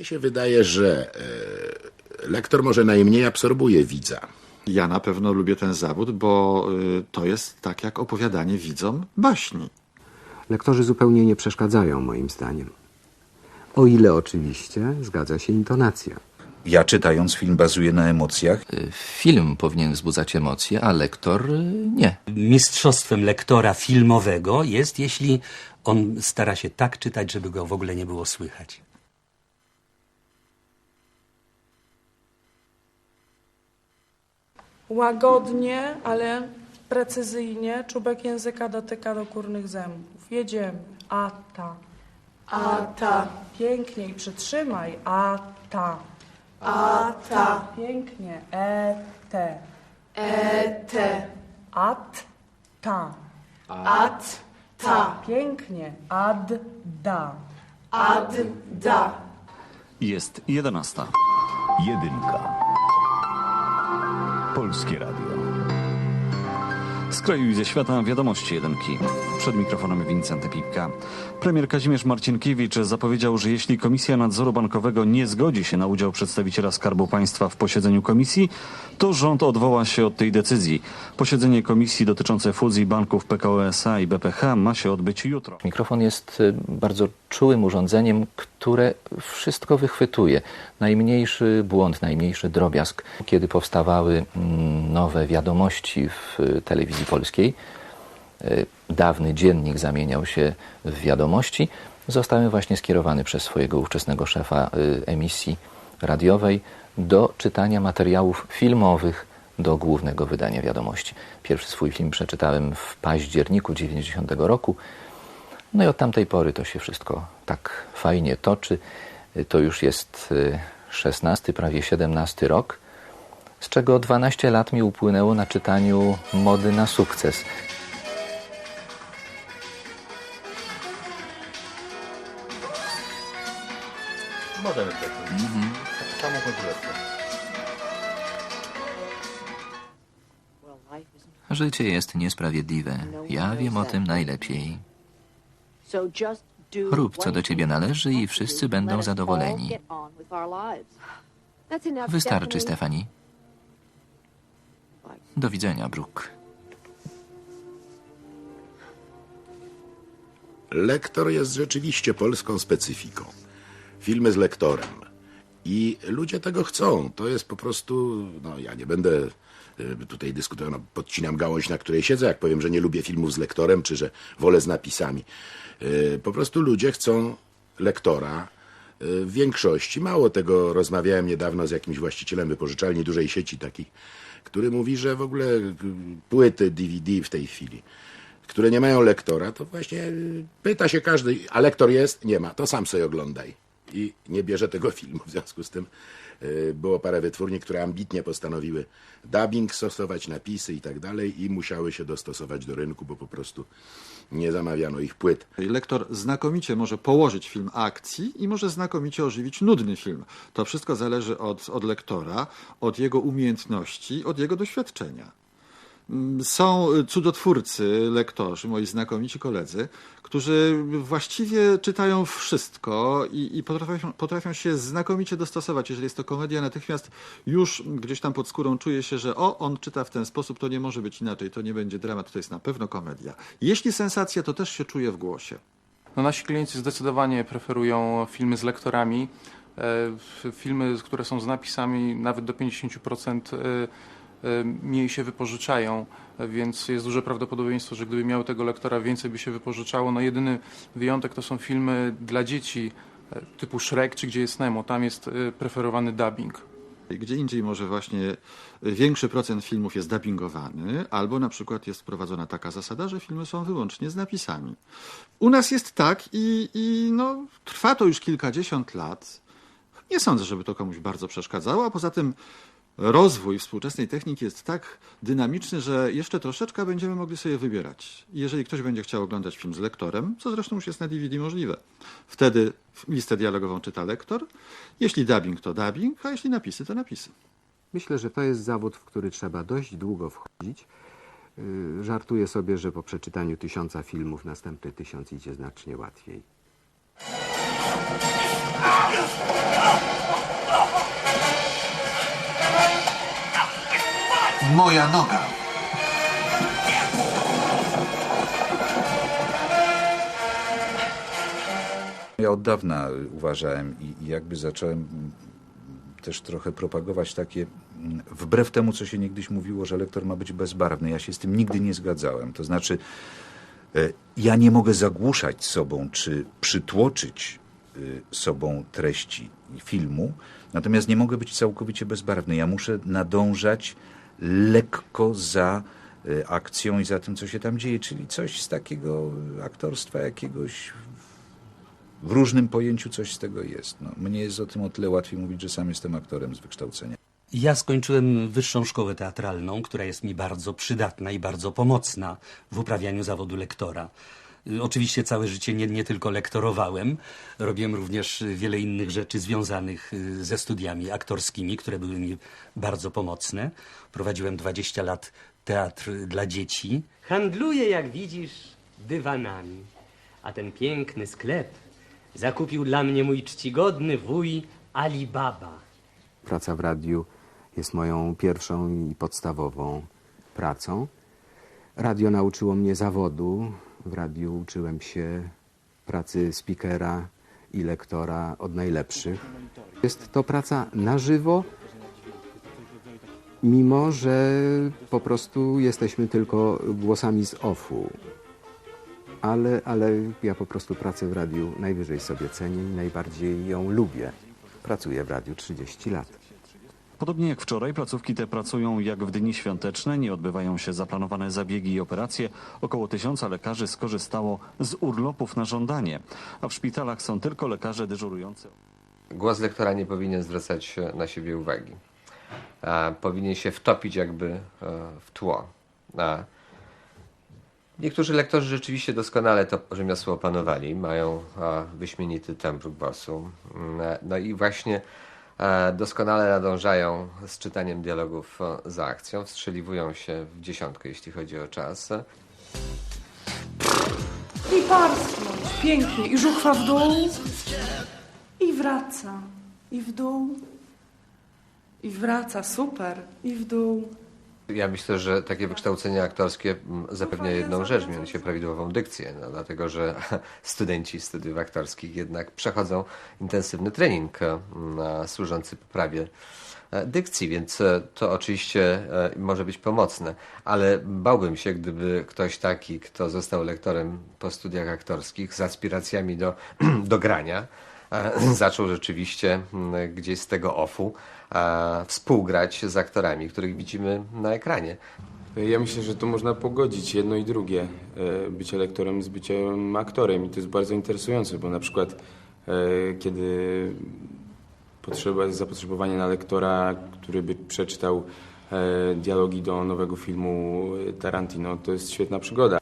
Mnie się wydaje, że e, lektor może najmniej absorbuje widza. Ja na pewno lubię ten zawód, bo y, to jest tak jak opowiadanie widzom baśni. Lektorzy zupełnie nie przeszkadzają, moim zdaniem. O ile oczywiście zgadza się intonacja. Ja czytając film bazuję na emocjach. Y, Film powinien wzbudzać emocje, a lektor y, nie. Mistrzostwem lektora filmowego jest, jeśli on stara się tak czytać, żeby go w ogóle nie było słychać. Łagodnie, ale precyzyjnie czubek języka dotyka do górnych zębów. Jedziemy. A ta. A ta. Pięknie i przytrzymaj. A ta. A ta. Pięknie. E te. E te. At ta. At ta. Pięknie. Ad da. Ad da. Jest 11. Jedynka. Polskie Radio. Z kraju i ze świata wiadomości jedynki. Przed mikrofonem Wincenty Pipka. Premier Kazimierz Marcinkiewicz zapowiedział, że jeśli Komisja Nadzoru Bankowego nie zgodzi się na udział przedstawiciela Skarbu Państwa w posiedzeniu komisji, to rząd odwoła się od tej decyzji. Posiedzenie komisji dotyczące fuzji banków PKO SA i BPH ma się odbyć jutro. Mikrofon jest y, bardzo czułym urządzeniem, które wszystko wychwytuje. Najmniejszy błąd, najmniejszy drobiazg. Kiedy powstawały mm, nowe wiadomości w y, telewizji polskiej, dawny dziennik zamieniał się w wiadomości, zostałem właśnie skierowany przez swojego ówczesnego szefa y, emisji radiowej do czytania materiałów filmowych do głównego wydania wiadomości. Pierwszy swój film przeczytałem w październiku 90 roku. No i od tamtej pory to się wszystko tak fajnie toczy. Y, To już jest y, 16, prawie 17 rok, z czego 12 lat mi upłynęło na czytaniu mody na sukces. Tak. Lektor. Życie jest niesprawiedliwe. Ja wiem o tym najlepiej. Rób co do ciebie należy i wszyscy będą zadowoleni. Wystarczy, Stefani. Do widzenia, Brooke. Lektor jest rzeczywiście polską specyfiką. Filmy z lektorem. I ludzie tego chcą. To jest po prostu, no ja nie będę y, tutaj dyskutował, no, podcinam gałąź, na której siedzę, jak powiem, że nie lubię filmów z lektorem, czy że wolę z napisami. Y, Po prostu ludzie chcą lektora y, w większości. Mało tego, rozmawiałem niedawno z jakimś właścicielem wypożyczalni dużej sieci takiej, który mówi, że w ogóle płyty DVD w tej chwili które nie mają lektora, to właśnie pyta się każdy, a lektor jest? Nie ma, to sam sobie oglądaj. I nie bierze tego filmu. W związku z tym y, było parę wytwórni, które ambitnie postanowiły dubbing stosować, napisy i tak dalej i musiały się dostosować do rynku, bo po prostu nie zamawiano ich płyt. Lektor znakomicie może położyć film akcji i może znakomicie ożywić nudny film. To wszystko zależy od, od lektora, od jego umiejętności, od jego doświadczenia. Są cudotwórcy, lektorzy, moi znakomici koledzy, którzy właściwie czytają wszystko i, i potrafią, potrafią się znakomicie dostosować. Jeżeli jest to komedia, natychmiast już gdzieś tam pod skórą czuje się, że o, on czyta w ten sposób, to nie może być inaczej, to nie będzie dramat, to jest na pewno komedia. Jeśli sensacja, to też się czuje w głosie. No nasi klienci zdecydowanie preferują filmy z lektorami. E, Filmy, które są z napisami, nawet do 50% e, e, mniej się wypożyczają, więc jest duże prawdopodobieństwo, że gdyby miały tego lektora, więcej by się wypożyczało. No jedyny wyjątek to są filmy dla dzieci e, typu Shrek czy Gdzie jest Nemo. Tam jest e, preferowany dubbing. Gdzie indziej może właśnie większy procent filmów jest dubbingowany, albo na przykład jest wprowadzona taka zasada, że filmy są wyłącznie z napisami. U nas jest tak i, i no, trwa to już kilkadziesiąt lat. Nie sądzę, żeby to komuś bardzo przeszkadzało, a poza tym rozwój współczesnej techniki jest tak dynamiczny, że jeszcze troszeczkę będziemy mogli sobie wybierać. Jeżeli ktoś będzie chciał oglądać film z lektorem, co zresztą już jest na DVD możliwe, wtedy listę dialogową czyta lektor. Jeśli dubbing, to dubbing, a jeśli napisy, to napisy. Myślę, że to jest zawód, w który trzeba dość długo wchodzić. Yy, Żartuję sobie, że po przeczytaniu tysiąca filmów następny tysiąc idzie znacznie łatwiej. Moja noga. Ja od dawna uważałem i, jakby zacząłem też trochę propagować takie, mm, wbrew temu, co się niegdyś mówiło, że lektor ma być bezbarwny. Ja się z tym nigdy nie zgadzałem. To znaczy, e, ja nie mogę zagłuszać sobą, czy przytłoczyć y, sobą treści filmu, natomiast nie mogę być całkowicie bezbarwny. Ja muszę nadążać lekko za y, akcją i za tym, co się tam dzieje, czyli coś z takiego aktorstwa jakiegoś w różnym pojęciu coś z tego jest. No, mnie jest o tym o tyle łatwiej mówić, że sam jestem aktorem z wykształcenia. Ja skończyłem wyższą szkołę teatralną, która jest mi bardzo przydatna i bardzo pomocna w uprawianiu zawodu lektora. Y, Oczywiście całe życie nie, nie tylko lektorowałem, robiłem również wiele innych rzeczy związanych y, ze studiami aktorskimi, które były mi bardzo pomocne. Prowadziłem 20 lat teatr dla dzieci. Handluję, jak widzisz, dywanami. A ten piękny sklep zakupił dla mnie mój czcigodny wuj Alibaba. Praca w radiu jest moją pierwszą i podstawową pracą. Radio nauczyło mnie zawodu. W radiu uczyłem się pracy speakera i lektora od najlepszych. Jest to praca na żywo, mimo że po prostu jesteśmy tylko głosami z offu. Ale, ale ja po prostu pracę w radiu najwyżej sobie cenię i najbardziej ją lubię. Pracuję w radiu 30 lat. Podobnie jak wczoraj, placówki te pracują jak w dni świąteczne, nie odbywają się zaplanowane zabiegi i operacje. Około tysiąca lekarzy skorzystało z urlopów na żądanie, a w szpitalach są tylko lekarze dyżurujący. Głos lektora nie powinien zwracać na siebie uwagi. A, powinien się wtopić jakby e, w tło. A, niektórzy lektorzy rzeczywiście doskonale to rzemiosło opanowali, mają a, wyśmienity tembr głosu. Mm, e, No i właśnie doskonale nadążają z czytaniem dialogów e, za akcją, wstrzeliwują się w dziesiątkę, jeśli chodzi o czas. I parsknąć pięknie. I żuchwa w dół. I wraca. I w dół. I wraca. Super. I w dół. Ja myślę, że takie wykształcenie aktorskie mm, zapewnia jedną rzecz, mianowicie prawidłową dykcję, no, dlatego że studenci studiów aktorskich jednak przechodzą intensywny trening mm, służący poprawie e, dykcji, więc e, to oczywiście e, może być pomocne, ale bałbym się, gdyby ktoś taki, kto został lektorem po studiach aktorskich z aspiracjami do, do grania, e, zaczął rzeczywiście mm, gdzieś z tego ofu e, współgrać z aktorami, których widzimy na ekranie. Ja myślę, że to można pogodzić jedno i drugie, e, bycie lektorem z byciem aktorem i to jest bardzo interesujące, bo na przykład e, kiedy potrzeba, jest zapotrzebowanie na lektora, który by przeczytał e, dialogi do nowego filmu Tarantino, to jest świetna przygoda.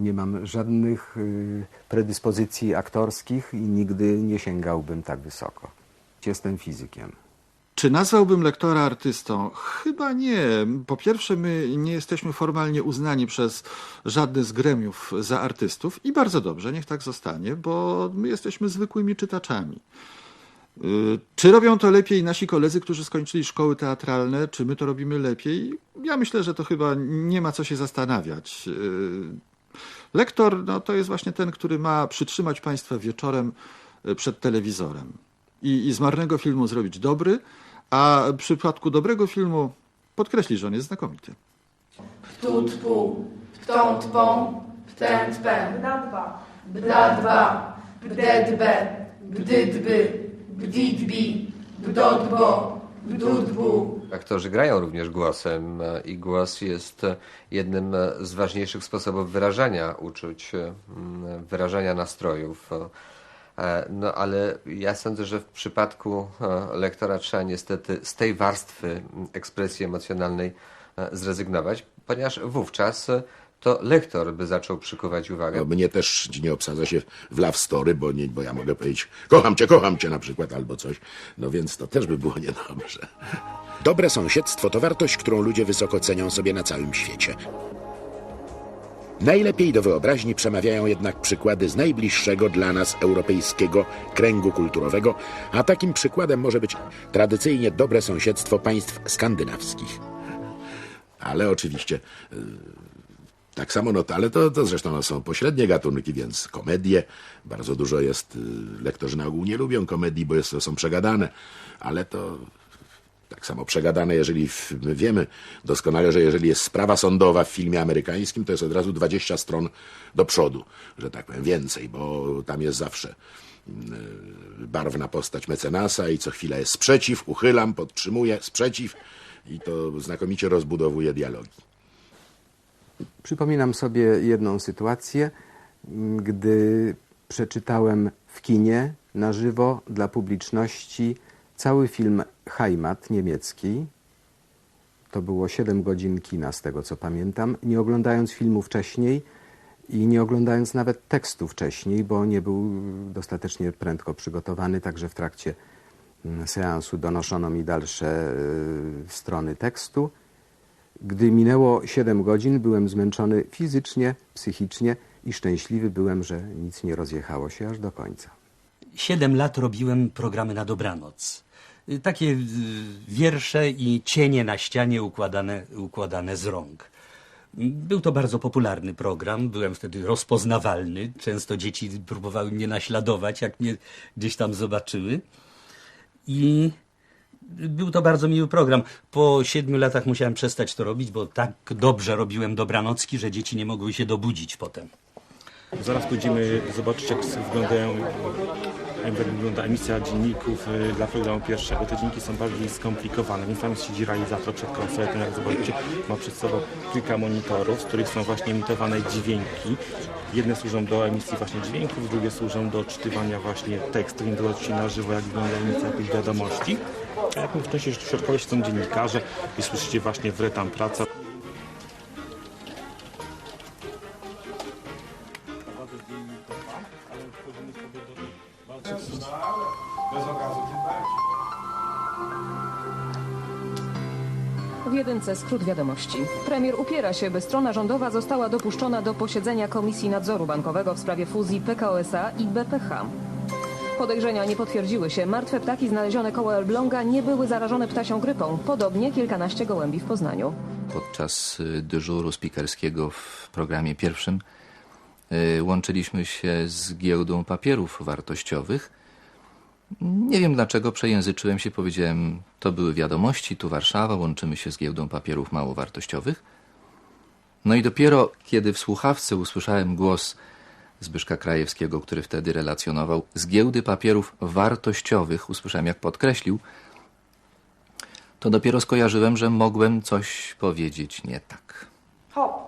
Nie mam żadnych y, predyspozycji aktorskich i nigdy nie sięgałbym tak wysoko. Jestem fizykiem. Czy nazwałbym lektora artystą? Chyba nie. Po pierwsze, my nie jesteśmy formalnie uznani przez żadne z gremiów za artystów i bardzo dobrze, niech tak zostanie, bo my jesteśmy zwykłymi czytaczami. Y, Czy robią to lepiej nasi koledzy, którzy skończyli szkoły teatralne, czy my to robimy lepiej? Ja myślę, że to chyba nie ma co się zastanawiać. Lektor no, to jest właśnie ten, który ma przytrzymać Państwa wieczorem y, przed telewizorem i, i z marnego filmu zrobić dobry, a w przypadku dobrego filmu podkreślić, że on jest znakomity. Ttu tpu, ptą tpą, ptęt pę, Bdadba. bdadba, bdedbe, bdydby, bdidbi, bdodbo, bdudbu. Aktorzy grają również głosem e, i głos jest e, jednym e, z ważniejszych sposobów wyrażania uczuć, wyrażania nastrojów. No ale ja sądzę, że w przypadku lektora trzeba niestety z tej warstwy ekspresji emocjonalnej zrezygnować, ponieważ wówczas to lektor by zaczął przykuwać uwagę. No, mnie też nie obsadza się w love story, bo, nie, bo ja mogę powiedzieć kocham cię, kocham cię na przykład albo coś. No więc to też by było niedobrze. Dobre sąsiedztwo to wartość, którą ludzie wysoko cenią sobie na całym świecie. Najlepiej do wyobraźni przemawiają jednak przykłady z najbliższego dla nas europejskiego kręgu kulturowego, a takim przykładem może być tradycyjnie dobre sąsiedztwo państw skandynawskich. Ale oczywiście y, tak samo, no, ale to, to zresztą no, są pośrednie gatunki, więc komedie. Bardzo dużo jest, y, lektorzy na ogół nie lubią komedii, bo jest, są przegadane, ale to tak samo przegadane, jeżeli my wiemy doskonale, że jeżeli jest sprawa sądowa w filmie amerykańskim, to jest od razu 20 stron do przodu, że tak powiem, więcej, bo tam jest zawsze mm, barwna postać mecenasa i co chwila jest sprzeciw, uchylam, podtrzymuję, sprzeciw i to znakomicie rozbudowuje dialogi. Przypominam sobie jedną sytuację, m, gdy przeczytałem w kinie na żywo dla publiczności cały film Heimat niemiecki. To było 7 godzin kina, z tego co pamiętam, nie oglądając filmu wcześniej i nie oglądając nawet tekstu wcześniej, bo nie był dostatecznie prędko przygotowany, także w trakcie mm, seansu donoszono mi dalsze y, strony tekstu. Gdy minęło 7 godzin, byłem zmęczony fizycznie, psychicznie i szczęśliwy byłem, że nic nie rozjechało się aż do końca. Siedem lat robiłem programy na dobranoc. Y, Takie y, wiersze i cienie na ścianie układane, układane z rąk. Był to bardzo popularny program, byłem wtedy rozpoznawalny. Często dzieci próbowały mnie naśladować, jak mnie gdzieś tam zobaczyły. I był to bardzo miły program. Po siedmiu latach musiałem przestać to robić, bo tak dobrze robiłem dobranocki, że dzieci nie mogły się dobudzić potem. Zaraz pójdziemy zobaczyć, jak wyglądają, jak wygląda emisja dzienników y, dla programu pierwszego. Te dzienniki są bardziej skomplikowane, więc tam siedzi realizator przed koncertem, jak zobaczycie, ma przed sobą kilka monitorów, z których są właśnie emitowane dźwięki. Jedne służą do emisji właśnie dźwięków, drugie służą do odczytywania właśnie tekstu, więc zobaczycie na żywo, jak wygląda emisja jakichś wiadomości. A jak w części środkowej są dziennikarze i słyszycie właśnie w tam praca. W jedynce skrót wiadomości. Premier upiera się, by strona rządowa została dopuszczona do posiedzenia Komisji Nadzoru Bankowego w sprawie fuzji PKO SA i BPH. Podejrzenia nie potwierdziły się. Martwe ptaki znalezione koło Elbląga nie były zarażone ptasią grypą. Podobnie kilkanaście gołębi w Poznaniu. Podczas y, dyżuru spikerskiego w programie pierwszym łączyliśmy się z giełdą papierów wartościowych. Nie wiem dlaczego przejęzyczyłem się, powiedziałem, to były wiadomości, tu Warszawa, łączymy się z giełdą papierów małowartościowych. No i dopiero kiedy w słuchawce usłyszałem głos Zbyszka Krajewskiego, który wtedy relacjonował z giełdy papierów wartościowych, usłyszałem jak podkreślił, to dopiero skojarzyłem, że mogłem coś powiedzieć nie tak. Hop.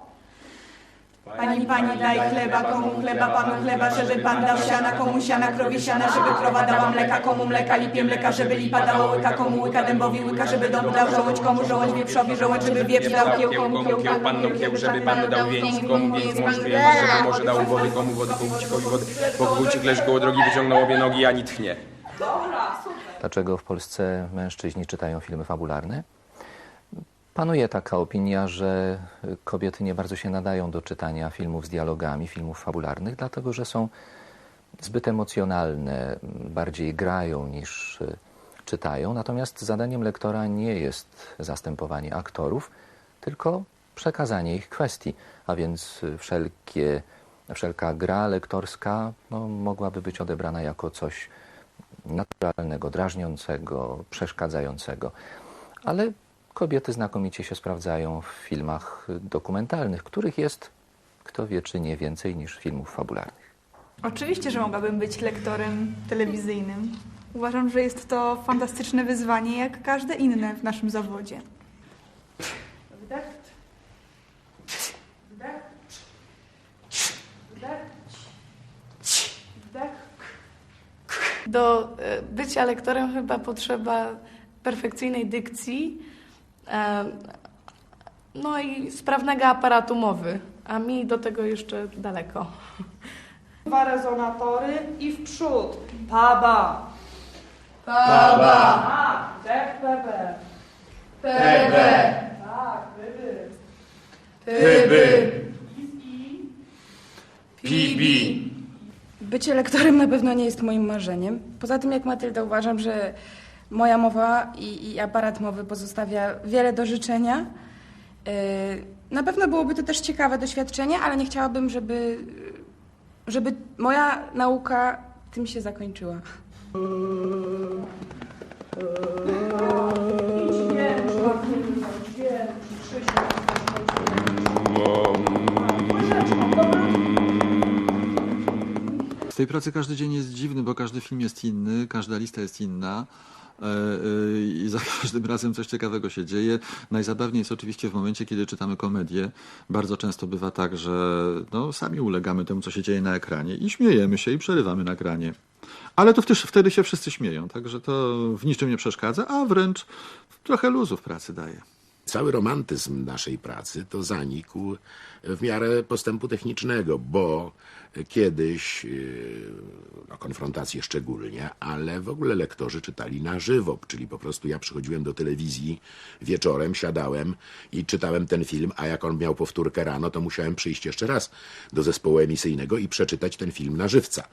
Pani, pani, daj chleba, komu chleba, panu chleba, żeby pan dał siana, komu siana, krowie siana, żeby krowa dała mleka, komu mleka, lipie mleka, żeby lipa dała łyka, komu łyka, dębowi łyka, żeby dąb dał żołądź, komu żołądź, wieprzowi żołądź, żeby wieprz dał kieł, komu kieł, kieł, panu kieł, żeby panu dał wieńc, komu wieńc, może wieńc, żeby może dał wody, komu wody, komu cikowi wody, bo wójcik leż koło drogi wyciągnął obie nogi, ani tchnie. Dlaczego w Polsce mężczyźni czytają filmy fabularne? Panuje taka opinia, że kobiety nie bardzo się nadają do czytania filmów z dialogami, filmów fabularnych, dlatego że są zbyt emocjonalne, bardziej grają niż y, czytają. Natomiast zadaniem lektora nie jest zastępowanie aktorów, tylko przekazanie ich kwestii, a więc wszelkie, wszelka gra lektorska no, mogłaby być odebrana jako coś naturalnego, drażniącego, przeszkadzającego. Ale kobiety znakomicie się sprawdzają w filmach dokumentalnych, których jest, kto wie, czy nie więcej niż filmów fabularnych. Oczywiście, że mogłabym być lektorem telewizyjnym. Uważam, że jest to fantastyczne wyzwanie, jak każde inne w naszym zawodzie. Wdech. Wdech. Wdech. Wdech. Do e, bycia lektorem chyba potrzeba perfekcyjnej dykcji, no i sprawnego aparatu mowy, a mi do tego jeszcze daleko. Dwa rezonatory i w przód. Paba. Paba. Tak, dech, pebe. Pebe. Tak, byby. Pyby. Pibi. Bycie lektorem na pewno nie jest moim marzeniem. Poza tym, jak Matylda, uważam, że moja mowa i, i aparat mowy pozostawia wiele do życzenia Na pewno byłoby to też ciekawe doświadczenie, ale nie chciałabym, żeby, żeby moja nauka tym się zakończyła. W tej pracy każdy dzień jest dziwny, bo każdy film jest inny, każda lista jest inna. E, e, I za każdym razem coś ciekawego się dzieje. Najzabawniej jest oczywiście w momencie, kiedy czytamy komedię. Bardzo często bywa tak, że no, sami ulegamy temu, co się dzieje na ekranie i śmiejemy się i przerywamy nagranie. Ale to wtedy się wszyscy śmieją, także to w niczym nie przeszkadza, a wręcz trochę luzu w pracy daje. Cały romantyzm naszej pracy to zanikł w miarę postępu technicznego, bo kiedyś, yy, no konfrontacje szczególnie, ale w ogóle lektorzy czytali na żywo, czyli po prostu ja przychodziłem do telewizji wieczorem, siadałem i czytałem ten film, a jak on miał powtórkę rano, to musiałem przyjść jeszcze raz do zespołu emisyjnego i przeczytać ten film na żywca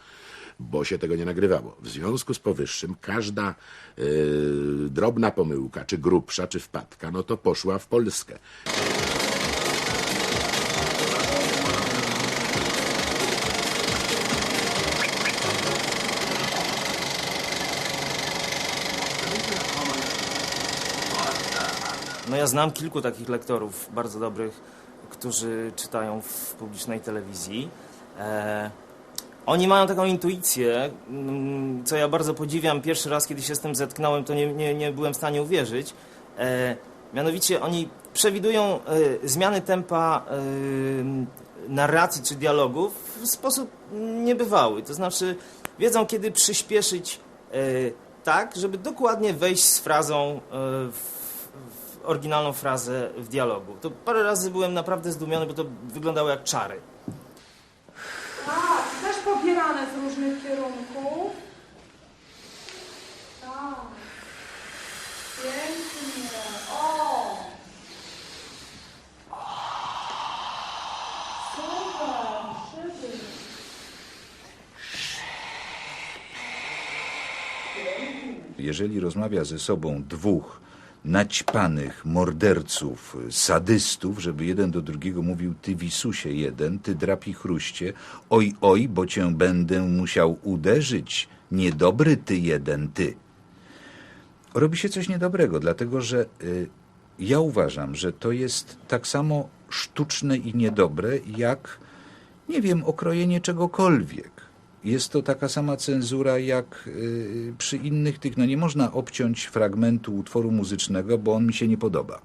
bo się tego nie nagrywało. W związku z powyższym każda yy, drobna pomyłka, czy grubsza, czy wpadka, no to poszła w Polskę. No ja znam kilku takich lektorów bardzo dobrych, którzy czytają w publicznej telewizji. E, oni mają taką intuicję, mm, co ja bardzo podziwiam. Pierwszy raz, kiedy się z tym zetknąłem, to nie, nie, nie byłem w stanie uwierzyć. E, mianowicie oni przewidują e, zmiany tempa e, narracji czy dialogów w sposób niebywały. To znaczy wiedzą, kiedy przyspieszyć e, tak, żeby dokładnie wejść z frazą e, w oryginalną frazę w dialogu. To parę razy byłem naprawdę zdumiony, bo to wyglądało jak czary. Tak, też kierunków. Tak. Pięknie. O! Jeżeli rozmawia ze sobą dwóch naćpanych morderców, sadystów, żeby jeden do drugiego mówił ty wisusie jeden, ty drapi chruście, oj, oj, bo cię będę musiał uderzyć, niedobry ty jeden, ty. Robi się coś niedobrego, dlatego że y, ja uważam, że to jest tak samo sztuczne i niedobre, jak, nie wiem, okrojenie czegokolwiek. Jest to taka sama cenzura jak y, przy innych tych. No nie można obciąć fragmentu utworu muzycznego, bo on mi się nie podoba.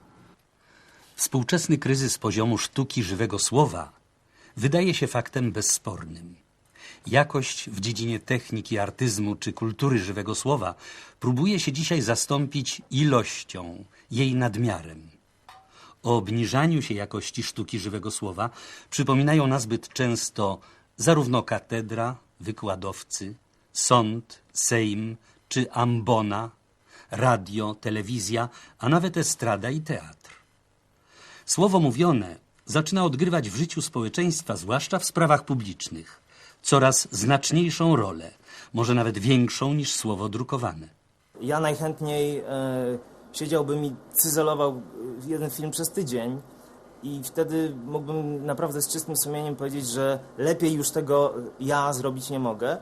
Współczesny kryzys poziomu sztuki żywego słowa wydaje się faktem bezspornym. Jakość w dziedzinie techniki, artyzmu czy kultury żywego słowa próbuje się dzisiaj zastąpić ilością, jej nadmiarem. O obniżaniu się jakości sztuki żywego słowa przypominają nazbyt często zarówno katedra, wykładowcy, sąd, sejm czy ambona, radio, telewizja, a nawet estrada i teatr. Słowo mówione zaczyna odgrywać w życiu społeczeństwa, zwłaszcza w sprawach publicznych, coraz znaczniejszą rolę, może nawet większą niż słowo drukowane. Ja najchętniej e, siedziałbym i cyzelował jeden film przez tydzień i wtedy mógłbym naprawdę z czystym sumieniem powiedzieć, że lepiej już tego ja zrobić nie mogę.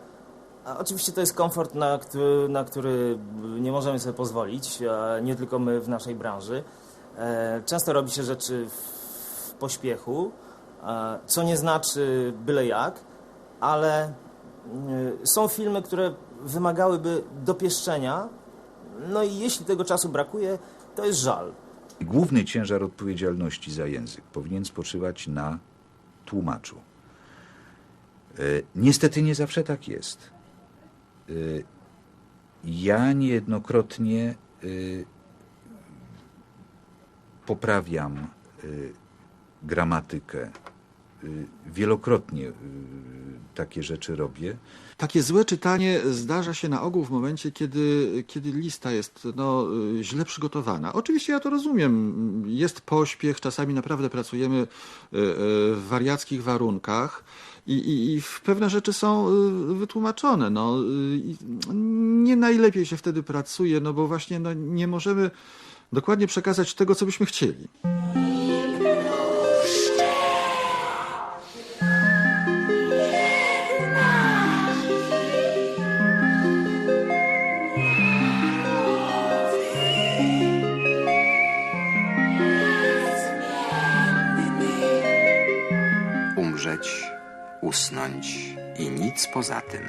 A oczywiście to jest komfort, na który, na który nie możemy sobie pozwolić, nie tylko my w naszej branży. E, Często robi się rzeczy w pośpiechu, e, co nie znaczy byle jak, ale e, są filmy, które wymagałyby dopieszczenia, no i jeśli tego czasu brakuje, to jest żal. Główny ciężar odpowiedzialności za język powinien spoczywać na tłumaczu. E, Niestety nie zawsze tak jest. E, Ja niejednokrotnie e, poprawiam gramatykę. E, Wielokrotnie e, takie rzeczy robię. Takie złe czytanie zdarza się na ogół w momencie, kiedy, kiedy lista jest no, y, źle przygotowana. Oczywiście ja to rozumiem. Jest pośpiech, czasami naprawdę pracujemy y, y, w wariackich warunkach. I, i, I pewne rzeczy są y, wytłumaczone. No, y, nie najlepiej się wtedy pracuje, no bo właśnie no, nie możemy dokładnie przekazać tego, co byśmy chcieli. Usnąć i nic poza tym.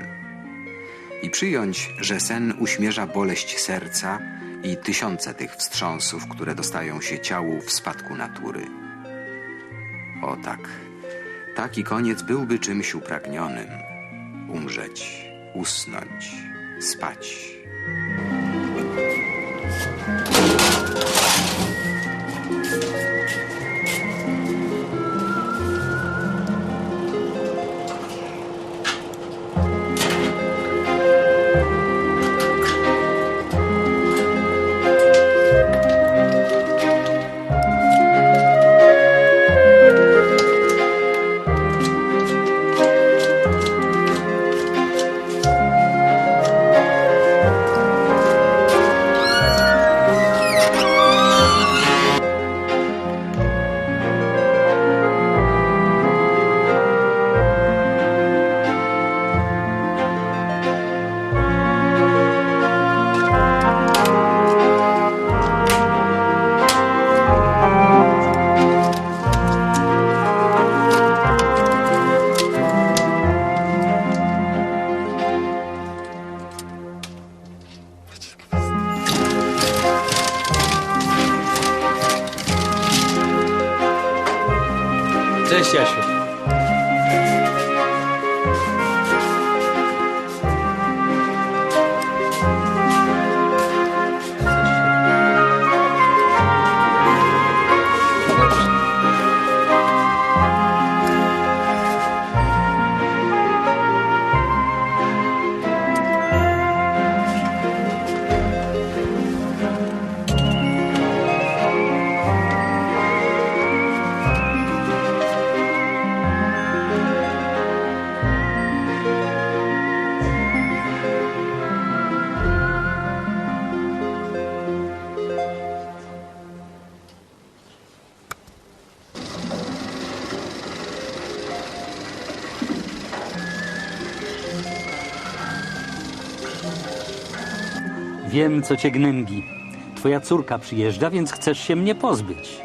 I przyjąć, że sen uśmierza boleść serca i tysiące tych wstrząsów, które dostają się ciału w spadku natury. O tak, taki koniec byłby czymś upragnionym. Umrzeć, usnąć, spać. Wiem, co cię gnębi. Twoja córka przyjeżdża, więc chcesz się mnie pozbyć.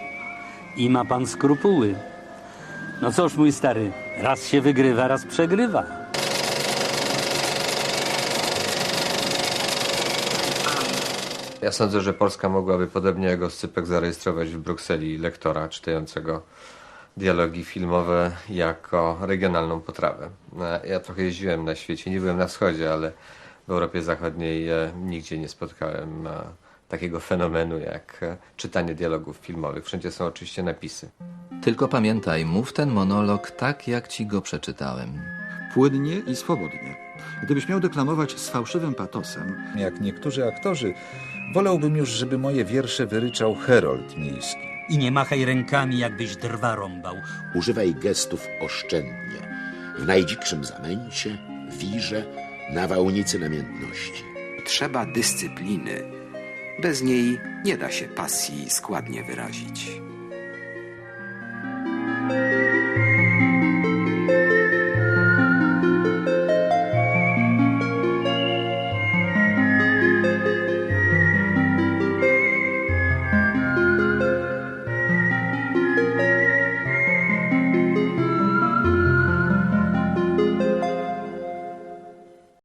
I ma pan skrupuły. No cóż, mój stary, raz się wygrywa, raz przegrywa. Ja sądzę, że Polska mogłaby podobnie jak Oscypek zarejestrować w Brukseli lektora czytającego dialogi filmowe jako regionalną potrawę. E, Ja trochę jeździłem na świecie, nie byłem na wschodzie, ale w Europie Zachodniej e, nigdzie nie spotkałem e, takiego fenomenu jak e, czytanie dialogów filmowych. Wszędzie są oczywiście napisy. Tylko pamiętaj, mów ten monolog tak, jak ci go przeczytałem. Płynnie i swobodnie. Gdybyś miał deklamować z fałszywym patosem, Jak niektórzy aktorzy, wolałbym już, żeby moje wiersze wyryczał Herold Miejski. I nie machaj rękami, jakbyś drwa rąbał. Używaj gestów oszczędnie. W najdzikszym zamęcie, wirze, nawałnicy namiętności. Trzeba dyscypliny. Bez niej nie da się pasji składnie wyrazić.